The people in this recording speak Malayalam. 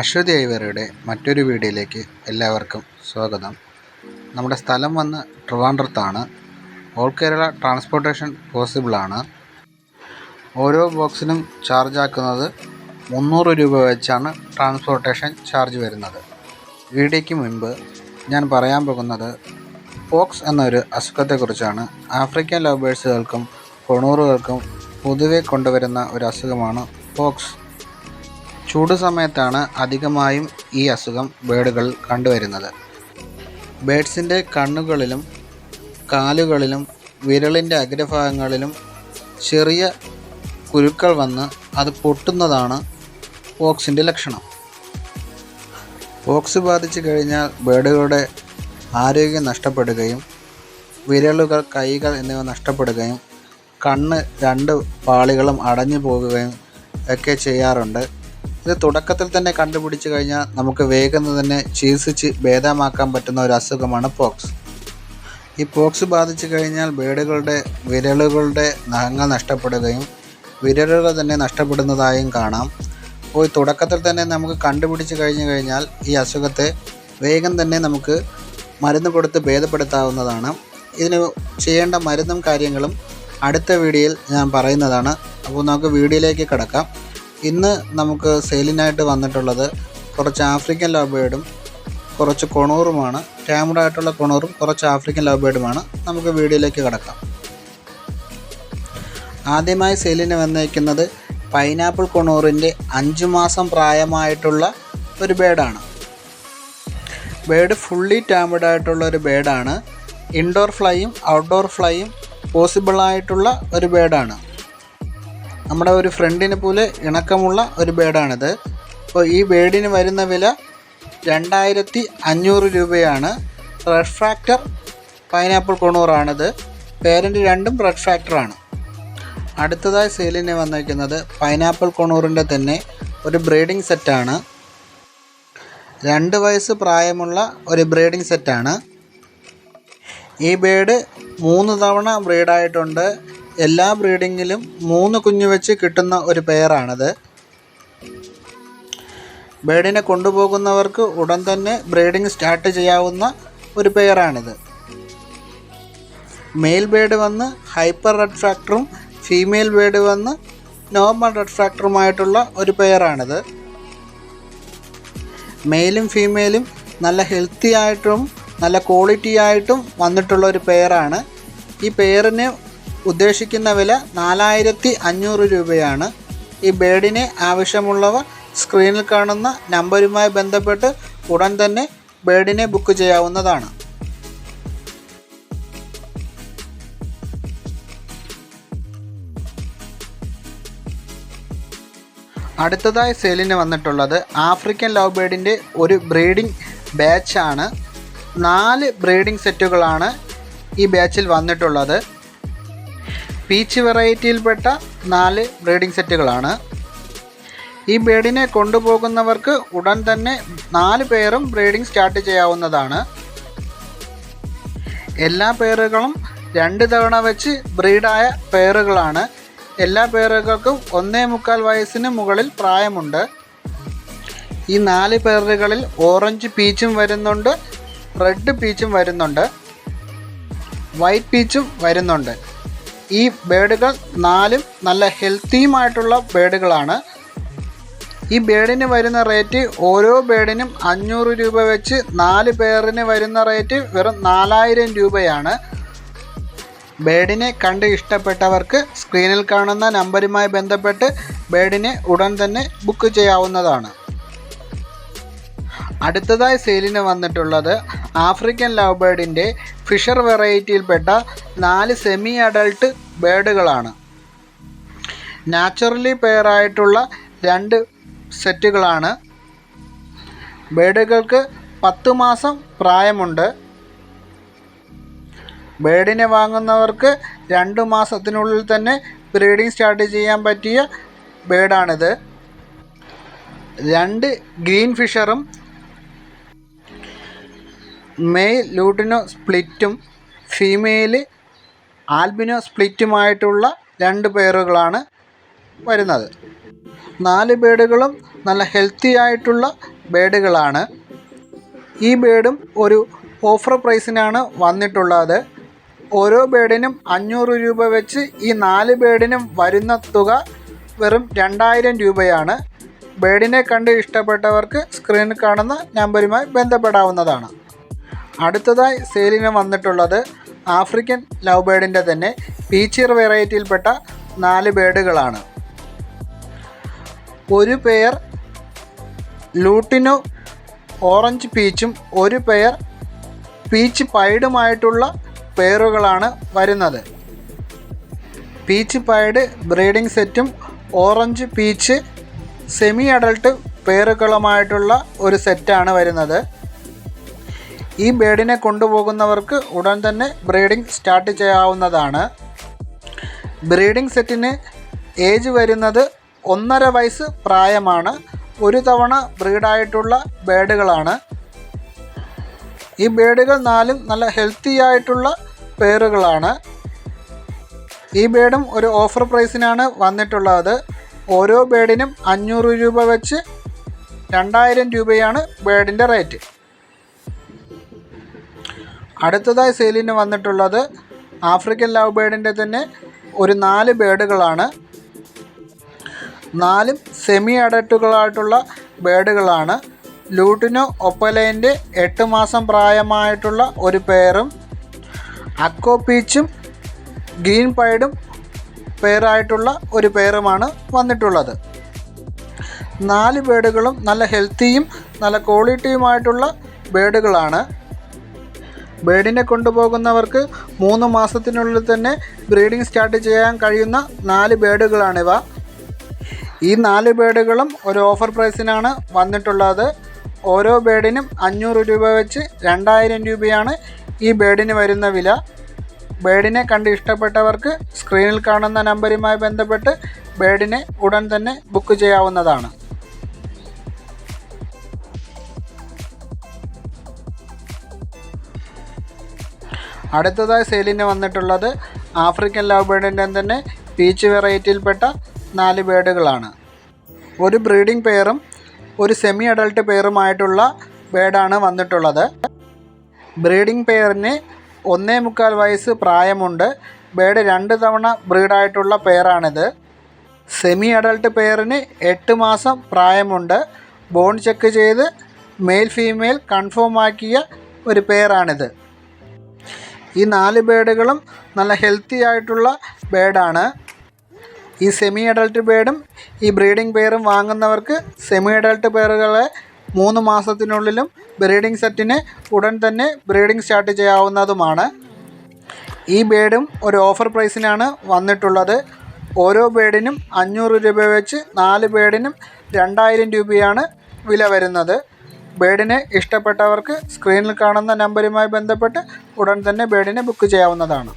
അശ്വതി ഐവറിയുടെ മറ്റൊരു വീഡിയോയിലേക്ക് എല്ലാവർക്കും സ്വാഗതം. നമ്മുടെ സ്ഥലം വന്ന് ട്രിവാൻഡ്രത്താണ്. ഓൾ കേരള ട്രാൻസ്പോർട്ടേഷൻ പോസിബിളാണ്. ഓരോ ബോക്സിനും ചാർജ് ആക്കുന്നത് മുന്നൂറ് രൂപ വെച്ചാണ് ട്രാൻസ്പോർട്ടേഷൻ ചാർജ് വരുന്നത്. വീഡിയോയ്ക്ക് മുൻപ് ഞാൻ പറയാൻ പോകുന്നത് പോക്സ് എന്നൊരു അസുഖത്തെക്കുറിച്ചാണ്. ആഫ്രിക്കൻ ലവേഴ്സുകൾക്കും കൊണൂറുകൾക്കും പൊതുവെ കൊണ്ടുവരുന്ന ഒരു അസുഖമാണ് പോക്സ്. ചൂട് സമയത്താണ് അധികമായും ഈ അസുഖം ബേഡുകളിൽ കണ്ടുവരുന്നത്. ബേഡ്സിന്റെ കണ്ണുകളിലും കാലുകളിലും വിരളിന്റെ അഗ്രഭാഗങ്ങളിലും ചെറിയ കുരുക്കൾ വന്ന് അത് പൊട്ടുന്നതാണ് പോക്സിന്റെ ലക്ഷണം. പോക്സ് ബാധിച്ചു കഴിഞ്ഞാൽ ബേഡുകളുടെ ആരോഗ്യം നഷ്ടപ്പെടുകയും വിരലുകൾ കൈകൾ എന്നിവ നഷ്ടപ്പെടുകയും കണ്ണ് രണ്ട് പാളികളും അടഞ്ഞു പോകുകയും ഒക്കെ ചെയ്യാറുണ്ട്. ഇത് തുടക്കത്തിൽ തന്നെ കണ്ടുപിടിച്ചു കഴിഞ്ഞാൽ നമുക്ക് വേഗം തന്നെ ചികിത്സിച്ച് ഭേദമാക്കാൻ പറ്റുന്ന ഒരു അസുഖമാണ് പോക്സ്. ഈ പോക്സ് ബാധിച്ചു കഴിഞ്ഞാൽ ബേഡുകളുടെ വിരലുകളുടെ നഖങ്ങൾ നഷ്ടപ്പെടുകയും വിരലുകൾ തന്നെ നഷ്ടപ്പെടുന്നതായും കാണാം. അപ്പോൾ തുടക്കത്തിൽ തന്നെ നമുക്ക് കണ്ടുപിടിച്ച് കഴിഞ്ഞു കഴിഞ്ഞാൽ ഈ അസുഖത്തെ വേഗം തന്നെ നമുക്ക് മരുന്ന് കൊടുത്ത് ഭേദപ്പെടുത്താവുന്നതാണ്. ഇതിന് ചെയ്യേണ്ട മരുന്നും കാര്യങ്ങളും അടുത്ത വീഡിയോയിൽ ഞാൻ പറയുന്നതാണ്. അപ്പോൾ നമുക്ക് വീഡിയോയിലേക്ക് കിടക്കാം. ഇന്ന് നമുക്ക് സെയിലിനായിട്ട് വന്നിട്ടുള്ളത് കുറച്ച് ആഫ്രിക്കൻ ലവ്ബേർഡും കുറച്ച് കൊണൂറുമാണ്. ആയിട്ടുള്ള കൊണൂറും കുറച്ച് ആഫ്രിക്കൻ ലവ്ബേർഡുമാണ് നമുക്ക് വീഡിയോയിലേക്ക് കിടക്കാം. ആദ്യമായി സെയിലിന് വന്നേക്കുന്നത് പൈനാപ്പിൾ കൊണൂറിന്റെ അഞ്ച് മാസം പ്രായമായിട്ടുള്ള ഒരു ബേഡാണ് ബേഡ് ഫുള്ളി ടാമഡ് ആയിട്ടുള്ള ഒരു ബേഡാണ് ഇൻഡോർ ഫ്ലൈയും ഔട്ട്ഡോർ ഫ്ലൈയും പോസിബിൾ ആയിട്ടുള്ള ഒരു ബേഡാണ് നമ്മുടെ ഒരു ഫ്രണ്ടിനെ പോലെ ഇണക്കമുള്ള ഒരു ബേഡാണിത്. അപ്പോൾ ഈ ബേഡിന് വരുന്ന വില രണ്ടായിരത്തി അഞ്ഞൂറ് രൂപയാണ് റെഡ് ഫാക്ടർ പൈനാപ്പിൾ കൊണൂറാണിത് പേരന്റ് രണ്ടും റെഡ് ഫാക്ടറാണ് അടുത്തതായി സെയിലിന് വന്നിരിക്കുന്നത് പൈനാപ്പിൾ കൊണൂറിന്റെ തന്നെ ഒരു ബ്രീഡിംഗ് സെറ്റാണ് രണ്ട് വയസ്സ് പ്രായമുള്ള ഒരു ബ്രീഡിംഗ് സെറ്റാണ് ഈ ബേഡ് മൂന്ന് തവണ ബ്രീഡായിട്ടുണ്ട് എല്ലാ ബ്രീഡിങ്ങിലും മൂന്ന് കുഞ്ഞു വെച്ച് കിട്ടുന്ന ഒരു പെയറാണിത്. ബേഡിനെ കൊണ്ടുപോകുന്നവർക്ക് ഉടൻ തന്നെ ബ്രീഡിംഗ് സ്റ്റാർട്ട് ചെയ്യാവുന്ന ഒരു പെയറാണിത്. മെയിൽ ബേഡ് വന്ന് ഹൈപ്പർ റെഡ് ഫാക്ടറും ഫീമെയിൽ ബേഡ് വന്ന് നോർമൽ റെഡ് ഫാക്ടറുമായിട്ടുള്ള ഒരു പെയറാണിത്. മെയിലും ഫീമെയിലും നല്ല ഹെൽത്തി ആയിട്ടും നല്ല ക്വാളിറ്റി ആയിട്ടും വന്നിട്ടുള്ള ഒരു പെയറാണ്. ഈ പെയറിന് ഉദ്ദേശിക്കുന്ന വില നാലായിരത്തി അഞ്ഞൂറ് രൂപയാണ്. ഈ ബേഡിനെ ആവശ്യമുള്ളവർ സ്ക്രീനിൽ കാണുന്ന നമ്പരുമായി ബന്ധപ്പെട്ട് ഉടൻ തന്നെ ബേഡിനെ ബുക്ക് ചെയ്യാവുന്നതാണ്. അടുത്തതായി സെയിലിന് വന്നിട്ടുള്ളത് ആഫ്രിക്കൻ ലവ് ബേഡിന്റെ ഒരു ബ്രീഡിംഗ് ബാച്ചാണ്. നാല് ബ്രീഡിംഗ് സെറ്റുകളാണ് ഈ ബാച്ചിൽ വന്നിട്ടുള്ളത്. പീച്ച് വെറൈറ്റിയിൽപ്പെട്ട നാല് ബ്രീഡിംഗ് സെറ്റുകളാണ് ഈ ബേഡിനെ കൊണ്ടുപോകുന്നവർക്ക് ഉടൻ തന്നെ നാല് പേരും ബ്രീഡിംഗ് സ്റ്റാർട്ട് ചെയ്യാവുന്നതാണ്. എല്ലാ പേരുകളും രണ്ട് തവണ വെച്ച് ബ്രീഡായ പേറുകളാണ് എല്ലാ പേരുകൾക്കും ഒന്നേ മുക്കാൽ വയസ്സിന് മുകളിൽ പ്രായമുണ്ട്. ഈ നാല് പേറുകളിൽ ഓറഞ്ച് പീച്ചും വരുന്നുണ്ട് റെഡ് പീച്ചും വരുന്നുണ്ട് വൈറ്റ് പീച്ചും വരുന്നുണ്ട്. ഈ ബേഡുകൾ നാലും നല്ല ഹെൽത്തിയുമായിട്ടുള്ള ബേഡുകളാണ്. ഈ ബേഡിന് വരുന്ന റേറ്റ് ഓരോ ബേഡിനും അഞ്ഞൂറ് രൂപ വെച്ച് നാല് പേറിന് വരുന്ന റേറ്റ് വെറും നാലായിരം രൂപയാണ്. ബേഡിനെ കണ്ട് ഇഷ്ടപ്പെട്ടവർക്ക് സ്ക്രീനിൽ കാണുന്ന നമ്പരുമായി ബന്ധപ്പെട്ട് ബേഡിനെ ഉടൻ തന്നെ ബുക്ക് ചെയ്യാവുന്നതാണ്. അടുത്തതായി സെയിലിന് വന്നിട്ടുള്ളത് ആഫ്രിക്കൻ ലവ് ബേഡിന്റെ ഫിഷർ വെറൈറ്റിയിൽപ്പെട്ട നാല് സെമി അഡൾട്ട് ബേഡുകളാണ്. നാച്ചുറലി പെയറായിട്ടുള്ള രണ്ട് സെറ്റുകളാണ്. ബേഡുകൾക്ക് പത്ത് മാസം പ്രായമുണ്ട്. ബേഡിനെ വാങ്ങുന്നവർക്ക് രണ്ട് മാസത്തിനുള്ളിൽ തന്നെ ബ്രീഡിംഗ് സ്റ്റാർട്ട് ചെയ്യാൻ പറ്റിയ ബേഡാണിത്. രണ്ട് ഗ്രീൻ ഫിഷറും മെയ് ലൂട്ടിനോ സ്പ്ലിറ്റും ഫീമെയിൽ ആൽബിനോ സ്പ്ലിറ്റുമായിട്ടുള്ള രണ്ട് പേറുകളാണ് വരുന്നത്. നാല് ബേഡുകളും നല്ല ഹെൽത്തി ആയിട്ടുള്ള ബേഡുകളാണ്. ഈ ബേഡും ഒരു ഓഫർ പ്രൈസിനാണ് വന്നിട്ടുള്ളത്. ഓരോ ബേഡിനും അഞ്ഞൂറ് രൂപ വെച്ച് ഈ നാല് ബേഡിനും വരുന്ന തുക വെറും രണ്ടായിരം രൂപയാണ്. ബേഡിനെ കണ്ട് ഇഷ്ടപ്പെട്ടവർക്ക് സ്ക്രീനിൽ കാണുന്ന നമ്പരുമായി ബന്ധപ്പെടാവുന്നതാണ്. അടുത്തതായി സെയിലിന് വന്നിട്ടുള്ളത് ആഫ്രിക്കൻ ലവ് ബേഡിന്റെ തന്നെ പീച്ചിർ വെറൈറ്റിയിൽപ്പെട്ട നാല് ബേഡുകളാണ് ഒരു പെയർ ലൂട്ടിനോ ഓറഞ്ച് പീച്ചും ഒരു പെയർ പീച്ച് പൈഡുമായിട്ടുള്ള പെയറുകളാണ് വരുന്നത്. പീച്ച് പൈഡ് ബ്രീഡിംഗ് സെറ്റും ഓറഞ്ച് പീച്ച് സെമി അഡൾട്ട് പെയറുകളുമായിട്ടുള്ള ഒരു സെറ്റാണ് വരുന്നത്. ഈ ബേഡിനെ കൊണ്ടുപോകുന്നവർക്ക് ഉടൻ തന്നെ ബ്രീഡിംഗ് സ്റ്റാർട്ട് ചെയ്യാവുന്നതാണ്. ബ്രീഡിംഗ് സെറ്റിന് ഏജ് വരുന്നത് ഒന്നര വയസ്സ് പ്രായമാണ്. ഒരു തവണ ബ്രീഡായിട്ടുള്ള ബേഡുകളാണ്. ഈ ബേഡുകൾ നാലും നല്ല ഹെൽത്തി ആയിട്ടുള്ള പേറുകളാണ്. ഈ ബേഡും ഒരു ഓഫർ പ്രൈസിനാണ് വന്നിട്ടുള്ളത്. ഓരോ ബേഡിനും അഞ്ഞൂറ് രൂപ വെച്ച് രണ്ടായിരം രൂപയാണ് ബേഡിന്റെ റേറ്റ്. അടുത്തതായി സെയിലിന് വന്നിട്ടുള്ളത് ആഫ്രിക്കൻ ലവ് ബേഡിന്റെ തന്നെ ഒരു നാല് ബേഡുകളാണ്. നാലും സെമി അഡൽട്ടുകളായിട്ടുള്ള ബേഡുകളാണ്. ലൂട്ടിനോ ഒപ്പലൈന്റെ എട്ട് മാസം പ്രായമായിട്ടുള്ള ഒരു പേറും അക്കോ പീച്ചും ഗ്രീൻ പൈഡും പെയറായിട്ടുള്ള ഒരു പെയറുമാണ് വന്നിട്ടുള്ളത്. നാല് ബേഡുകളും നല്ല ഹെൽത്തിയും നല്ല ക്വാളിറ്റിയുമായിട്ടുള്ള ബേഡുകളാണ്. ബേഡിനെ കൊണ്ടുപോകുന്നവർക്ക് മൂന്ന് മാസത്തിനുള്ളിൽ തന്നെ ബ്രീഡിംഗ് സ്റ്റാർട്ട് ചെയ്യാൻ കഴിയുന്ന നാല് ബേഡുകളാണിവ. ഈ നാല് ബേഡുകളും ഒരു ഓഫർ പ്രൈസിനാണ് വന്നിട്ടുള്ളത്. ഓരോ ബേഡിനും അഞ്ഞൂറ് രൂപ വെച്ച് രണ്ടായിരം രൂപയാണ് ഈ ബേഡിന് വരുന്ന വില. ബേഡിനെ കണ്ട് ഇഷ്ടപ്പെട്ടവർക്ക് സ്ക്രീനിൽ കാണുന്ന നമ്പരുമായി ബന്ധപ്പെട്ട് ബേഡിനെ ഉടൻ തന്നെ ബുക്ക് ചെയ്യാവുന്നതാണ്. അടുത്തതായി സെയിലിന് വന്നിട്ടുള്ളത് ആഫ്രിക്കൻ ലവ് ബേഡിന്റെ തന്നെ പീച്ച് വെറൈറ്റിയിൽപ്പെട്ട നാല് ബേഡുകളാണ്. ഒരു ബ്രീഡിംഗ് പെയറും ഒരു സെമി അഡൾട്ട് പെയറുമായിട്ടുള്ള ബേഡാണ് വന്നിട്ടുള്ളത്. ബ്രീഡിംഗ് പെയറിന് ഒന്നേ മുക്കാൽ വയസ്സ് പ്രായമുണ്ട്. ബേഡ് രണ്ട് തവണ ബ്രീഡായിട്ടുള്ള പെയറാണിത്. സെമി അഡൾട്ട് പെയറിന് എട്ട് മാസം പ്രായമുണ്ട്. ബോൺ ചെക്ക് ചെയ്ത് മെയിൽ ഫീമെയിൽ കൺഫേം ആക്കിയ ഒരു പെയറാണിത്. ഈ നാല് ബേഡുകളും നല്ല ഹെൽത്തി ആയിട്ടുള്ള ബേഡാണ്. ഈ സെമി അഡൾട്ട് ബേഡും ഈ ബ്രീഡിംഗ് പെയറും വാങ്ങുന്നവർക്ക് സെമി അഡൾട്ട് പെയറുകളെ മൂന്ന് മാസത്തിനുള്ളിലും ബ്രീഡിംഗ് സെറ്റിന് ഉടൻ തന്നെ ബ്രീഡിംഗ് സ്റ്റാർട്ട് ചെയ്യാവുന്നതുമാണ്. ഈ ബേഡും ഒരു ഓഫർ പ്രൈസിനാണ് വന്നിട്ടുള്ളത്. ഓരോ ബേഡിനും അഞ്ഞൂറ് രൂപ വെച്ച് നാല് ബേഡിനും രണ്ടായിരം രൂപയാണ് വില വരുന്നത്. ബേഡിനെ ഇഷ്ടപ്പെട്ടവർക്ക് സ്ക്രീനിൽ കാണുന്ന നമ്പരുമായി ബന്ധപ്പെട്ട് ഉടൻ തന്നെ ബേഡിനെ ബുക്ക് ചെയ്യാവുന്നതാണ്.